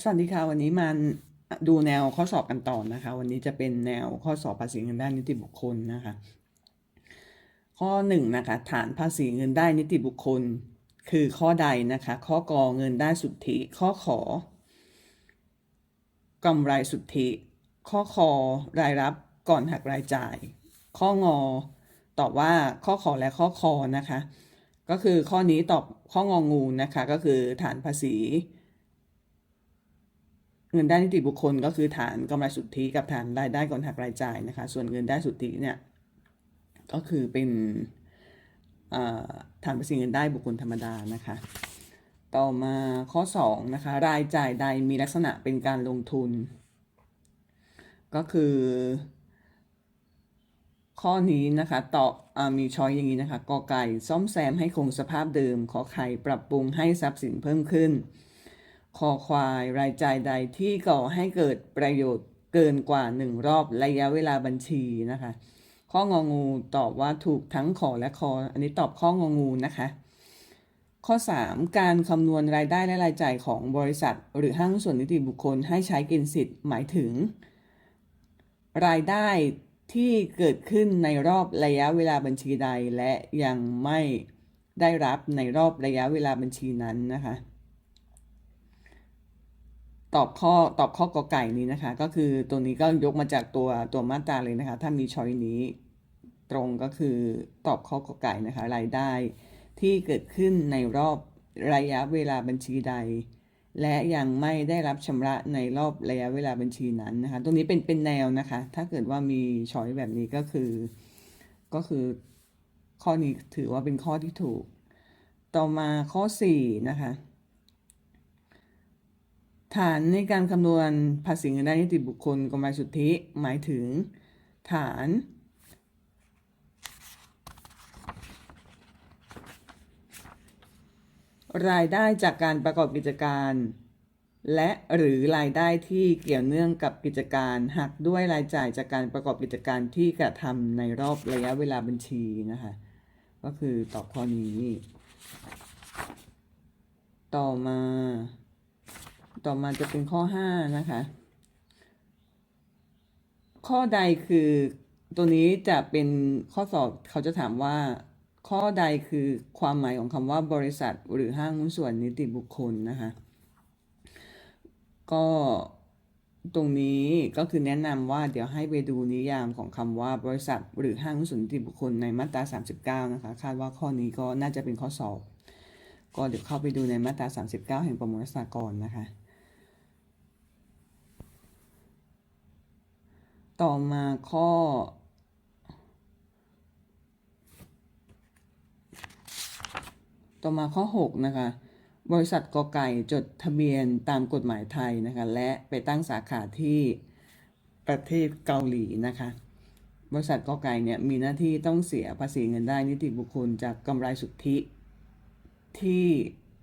สวัสดีค่ะวันนี้มาดูแนวข้อสอบกันต่อนะคะ วันนี้จะเป็นแนวข้อสอบภาษีเงินได้นิติบุคคลนะคะ ข้อหนึ่งนะคะฐานภาษีเงินได้นิติบุคคล คือข้อใดนะคะ ข้อกอเงินได้สุทธิ ข้อขอกำไรสุทธิ ข้อคอรายรับก่อนหักรายจ่าย ข้องอตอบว่าข้อขอและข้อคอนะคะ ก็คือข้อนี้ตอบข้ององูนะคะ ก็คือฐานภาษี เงินได้นิติบุคคลก็คือฐานกำไรสุทธิกับฐานรายได้ก่อนหักรายจ่ายนะคะ ส่วนเงินได้สุทธิเนี่ยก็คือเป็นฐานภาษีเงินได้บุคคลธรรมดานะคะ ต่อมาข้อ2นะคะรายจ่ายใดมีลักษณะเป็นการลงทุน ก็คือ ข้อนี้นะคะตอบอมีช้อยอย่างนี้นะคะกอไก่ซ่อมแซมให้คงสภาพเดิมขอไข่ปรับปรุงให้ทรัพย์สินเพิ่มขึ้น คอควายรายจ่ายใดที่ก่อให้เกิดประโยชน์เกินกว่า1รอบระยะเวลาบัญชีนะคะ ข้ององูตอบว่าถูกทั้งขอและคอ อันนี้ตอบข้ององูนะคะ ข้อ 3 การคำนวณรายได้และรายจ่ายของบริษัท หรือห้างส่วนนิติบุคคลให้ใช้เกณฑ์สิทธิ์หมายถึง รายได้ที่เกิดขึ้นในรอบระยะเวลาบัญชีใด และยังไม่ได้รับในรอบระยะเวลาบัญชีนั้นนะคะ ตอบข้อตอบข้อกอไก่นี้นะคะ ก็คือตัวนี้ก็ยกมาจากตัวตัวมาตราเลยนะคะ ถ้ามีช้อยนี้ตรงก็คือตอบข้อกอไก่นะคะรายได้ที่เกิดขึ้นในรอบระยะเวลาบัญชีใด และยังไม่ได้รับชำระในรอบระยะเวลาบัญชีนั้นนะคะ ตรงนี้เป็นเป็นแนวนะคะ ถ้าเกิดว่ามีช้อยแบบนี้ก็คือ ก็คือข้อนี้ถือว่าเป็นข้อที่ถูก ต่อมาข้อ4นะคะ ฐานในการคำนวณภาษีเงินได้นิติบุคคลกำไรสุทธิหมายถึง ฐาน รายได้จากการประกอบกิจการ และหรือรายได้ที่เกี่ยวเนื่องกับกิจการหักด้วยรายจ่ายจากการประกอบกิจการที่กระทำในรอบระยะเวลาบัญชีนะคะ ก็คือตอบข้อนี้ ต่อมา ต่อมาจะเป็นข้อ5นะคะ ข้อใดคือตัวนี้จะเป็นข้อสอบเขาจะถามว่า ข้อใดคือความหมายของคำว่าบริษัทหรือห้างหุ้นส่วนนิติบุคคลนะคะ ก็ตรงนี้ก็คือแนะนำว่าเดี๋ยวให้ไปดูนิยามของคำว่าบริษัท หรือห้างหุ้นส่วนนิติบุคคลในมาตรา 39 นะคะ คาดว่าข้อนี้ก็น่าจะเป็นข้อสอบ ก็เดี๋ยวเข้าไปดูในมาตรา 39 แห่งประมวลรัษฎากรนะคะ ต่อมาข้อ ต่อมาข้อ 6 นะคะ บริษัทกอไก่จดทะเบียนตามกฎหมายไทยนะคะ และไปตั้งสาขาที่ประเทศเกาหลีนะคะบริษัทกอไก่เนี่ยมีหน้าที่ต้องเสียภาษีเงินได้นิติบุคคลจากกำไรสุทธิ ที่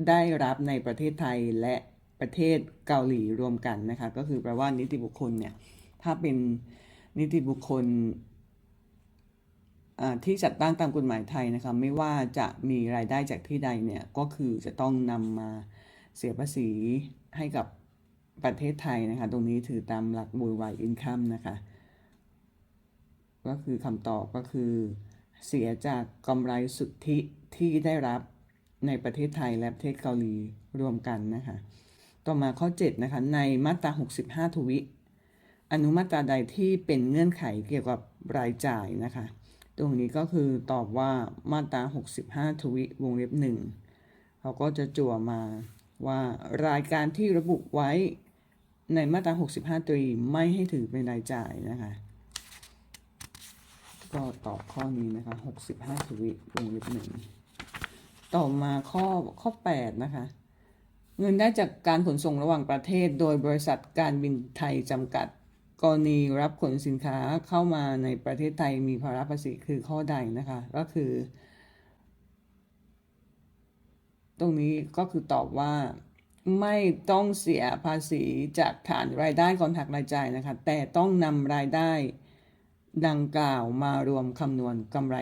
ได้รับในประเทศไทยและประเทศเกาหลีรวมกันนะคะ ก็คือแปลว่านิติบุคคลเนี่ย ถ้าเป็น นิติบุคคลที่จัดตั้งตามกฎหมายไทยนะคะไม่ว่าจะมีรายได้จากที่ใดเนี่ยก็คือจะต้องนำมาเสียภาษีให้กับประเทศไทยนะคะ ตรงนี้ถือตามหลักบูวายอินคัมนะคะ ก็คือคำตอบก็คือ เสียจากกำไรสุทธิที่ได้รับในประเทศไทยและประเทศเกาหลีรวมกันนะคะ ต่อมาข้อ 7 นะคะ ในมาตรา 65 ทวิ อนุมาตราใดที่เป็นเงื่อนไขเกี่ยวกับรายจ่ายนะคะ ตรงนี้ก็คือตอบว่ามาตรา 65 ทวิวงเล็บหนึ่งเขาก็จะจั่วมาว่ารายการที่ระบุไว้ในมาตรา 65 ตรีไม่ให้ถือเป็นรายจ่ายนะคะ ก็ตอบข้อนี้นะคะ 65 ทวิวงเล็บหนึ่งต่อมาข้อข้อ 8 นะคะ เงินได้จากการขนส่งระหว่างประเทศ โดยบริษัทการบินไทยจำกัด กรณีรับขนสินค้าเข้ามาในประเทศไทยมีภาระภาษีคือข้อใดนะคะ ก็คือ ตรงนี้ก็คือตอบว่าไม่ต้องเสียภาษีจากฐานรายได้ก่อนหักรายจ่ายนะคะ แต่ต้องนำรายได้ดังกล่าวมารวมคำนวณกำไร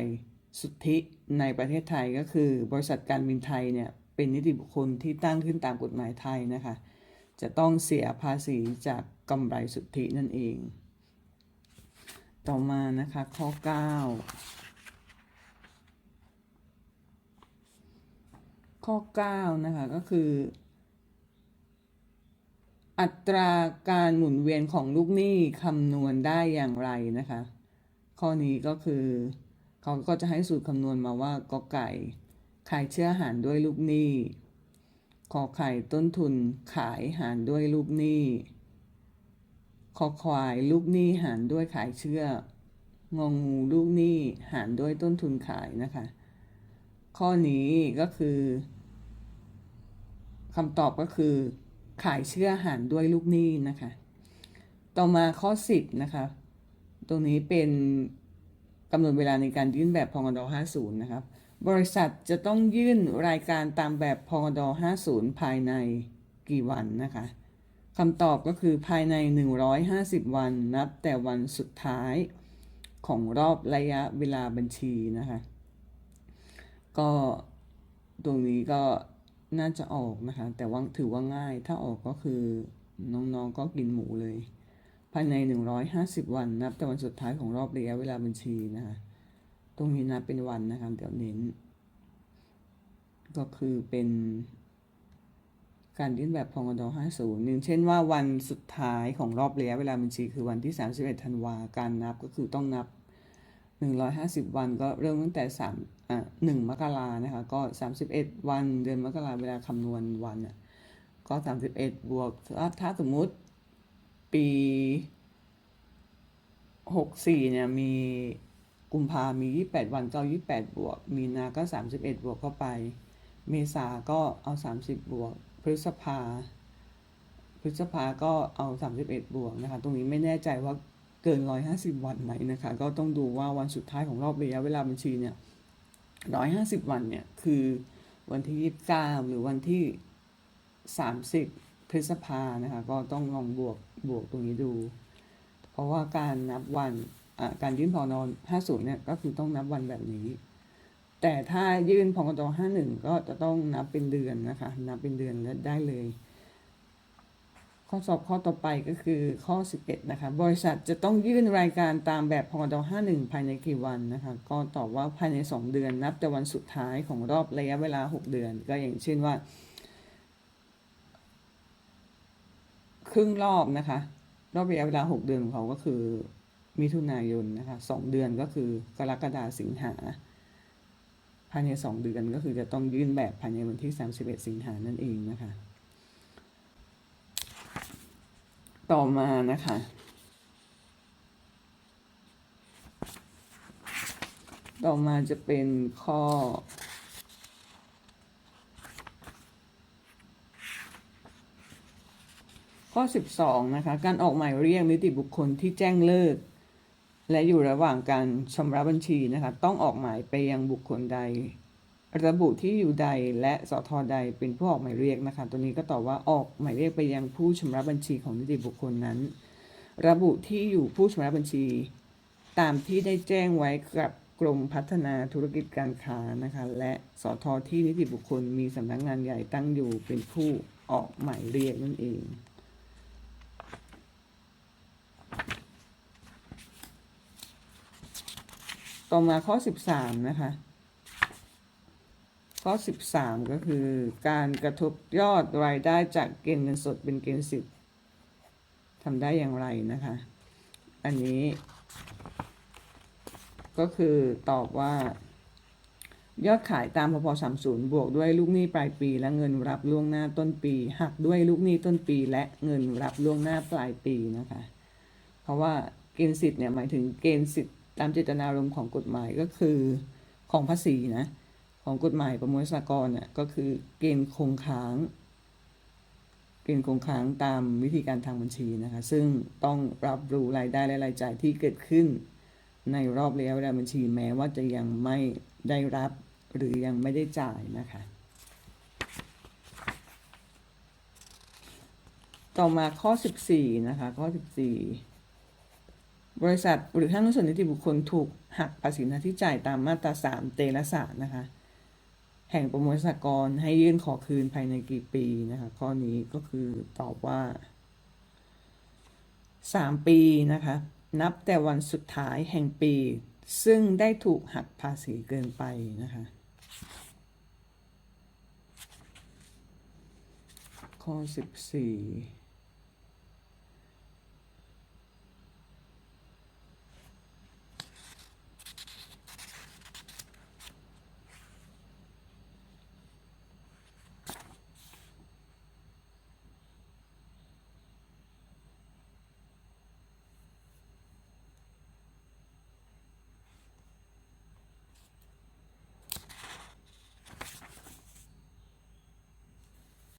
สุทธิในประเทศไทยก็คือ บริษัทการบินไทยเนี่ยเป็นนิติบุคคลที่ตั้งขึ้นตามกฎหมายไทยนะคะ จะต้องเสียภาษีจาก กำไรสุทธินั่นเอง ต่อมานะคะข้อ 9 ข้อ 9 นะคะ ก็คือ อัตราการหมุนเวียนของลูกหนี้คำนวณได้อย่างไรนะคะ ข้อนี้ก็คือเขาก็จะให้สูตรคำนวณมาว่ากอไก่ขายเชื่อหารด้วยลูกหนี้ขอไข่ต้นทุนขายหารด้วยลูกหนี้ ขอควายลูกหนี้หารด้วยขายเชื่ององูลูกหนี้หารด้วยต้นทุนขายนะคะ ข้อนี้ก็คือคำตอบก็คือ ขายเชื่อหารด้วยลูกหนี้นะคะ ต่อมาข้อ 10 นะคะ ตรงนี้เป็นกำหนดเวลาในการยื่นแบบพงด50 นะครับ บริษัทจะต้องยื่นรายการตามแบบพงด50 ภายในกี่วันนะคะ คำตอบก็คือภายใน 150 วันนับแต่วันสุดท้ายของรอบระยะเวลาบัญชีนะคะ ก็ตรงนี้ก็น่าจะออกนะคะ แต่ว่าถือว่าง่ายถ้าออกก็คือน้องๆก็กินหมูเลย ภายใน 150 วันนับแต่วันสุดท้ายของรอบระยะเวลาบัญชีนะคะ ตรงนี้นับเป็นวันนะคะ เดี๋ยวเน้น ก็คือเป็น การยื่นแบบพองด50หนึ่งเช่นว่าวันสุดท้ายของรอบระยะเวลาบัญชีคือวันที่ 31ธันวาการนับก็คือต้องนับ 150 วันก็เริ่มตั้งแต่3อะ1มกรานะคะ ก็ 31 วันเดือนมกราเวลาคำนวณวันอะก็ 31 บวกถ้าถ้าสมมุติปี 64 เนี่ย มีกุมภามี 28 วันก็28 บวก มีนาก็ 31 บวกเข้าไป เมษาก็เอา 30 บวก ฤษภา พฤษภาก็เอา 31 บวกนะคะ ตรงนี้ไม่แน่ใจว่าเกิน 150 วันไหมนะคะ ก็ต้องดูว่าวันสุดท้ายของรอบระยะเวลาบัญชีเนี่ย 150 วันเนี่ย คือวันที่ 29 หรือวันที่ 30 พฤษภานะคะ ก็ต้องลองบวกบวกตรงนี้ดู เพราะว่าการนับวันการยื่นพอนอน50เนี่ย ก็คือต้องนับวันแบบนี้ แต่ถ้ายื่นพกต51ก็จะต้องนับเป็นเดือนนะคะ นับเป็นเดือนแล้วได้เลย ข้อสอบข้อต่อไปก็คือข้อ 11 นะคะ บริษัทจะต้องยื่นรายการตามแบบพกต51ภายในกี่วันนะคะ ก็ตอบว่าภายใน 2 เดือนนับแต่วันสุดท้ายของรอบระยะเวลา 6 เดือน ก็อย่างเช่นว่า ครึ่งรอบนะคะ รอบระยะเวลา 6 เดือนของเขาก็คือมิถุนายนนะคะ2เดือนก็คือกรกฎาสิงหาายใน 2 เดือนก็คือจะต้องยื่นแบบภายในวันที่ 31 สิงหานั่นเองนะคะ ต่อมานะคะ ต่อมาจะเป็นข้อ ข้อ 12 นะคะ การออกหมายเรียกนิติบุคคลที่แจ้งเลิก และอยู่ระหว่างการชำระบัญชีนะคะต้องออกหมายไปยังบุคคลใด ระบุที่อยู่ใดและสทใดเป็นผู้ออกหมายเรียกนะคะ ตัวนี้ก็ตอบว่าออกหมายเรียกไปยังผู้ชำระบัญชีของนิติบุคคลนั้น ระบุที่อยู่ผู้ชำระบัญชี ตามที่ได้แจ้งไว้กับกรมพัฒนาธุรกิจการค้านะคะ และสทที่นิติบุคคลมีสำนักงานใหญ่ตั้งอยู่เป็นผู้ออกหมายเรียกนั่นเอง ต่อมาข้อ13นะคะ ข้อ13ก็คือการกระทบยอดรายได้จากเกณฑ์เงินสดเป็นเกณฑ์สิทธิ์ทำได้อย่างไรนะคะ อันนี้ ก็คือตอบว่ายอดขายตามพพ30บวกด้วยลูกหนี้ปลายปี และเงินรับล่วงหน้าต้นปีหักด้วยลูกหนี้ต้นปี และเงินรับล่วงหน้าปลายปีนะคะ เพราะว่าเกณฑ์สิทธิ์เนี่ยหมายถึงเกณฑ์สิทธิ์ ตามเจตนารมณ์ของกฎหมายก็คือของภาษีนะ ของกฎหมายประมวลสากลเนี่ยก็คือเกณฑ์คงค้าง เกณฑ์คงค้างตามวิธีการทางบัญชีนะคะ ซึ่งต้องรับรู้รายได้และรายจ่ายที่เกิดขึ้น ในรอบระยะเวลาบัญชีแม้ว่าจะยังไม่ได้รับหรือยังไม่ได้จ่ายนะคะ ต่อมาข้อ 14 นะคะ ข้อ 14 บริษัทหรือห้างหุ้นส่วนนิติบุคคลถูกหักภาษีหน้าที่จ่ายตามมาตรา 3 เตระสะนะคะ แห่งประมวลสากรให้ยื่นขอคืนภายในกี่ปีนะคะ ข้อนี้ก็คือตอบว่า 3 ปีนะคะ นับแต่วันสุดท้ายแห่งปี ซึ่งได้ถูกหักภาษีเกินไปนะคะ ข้อ 14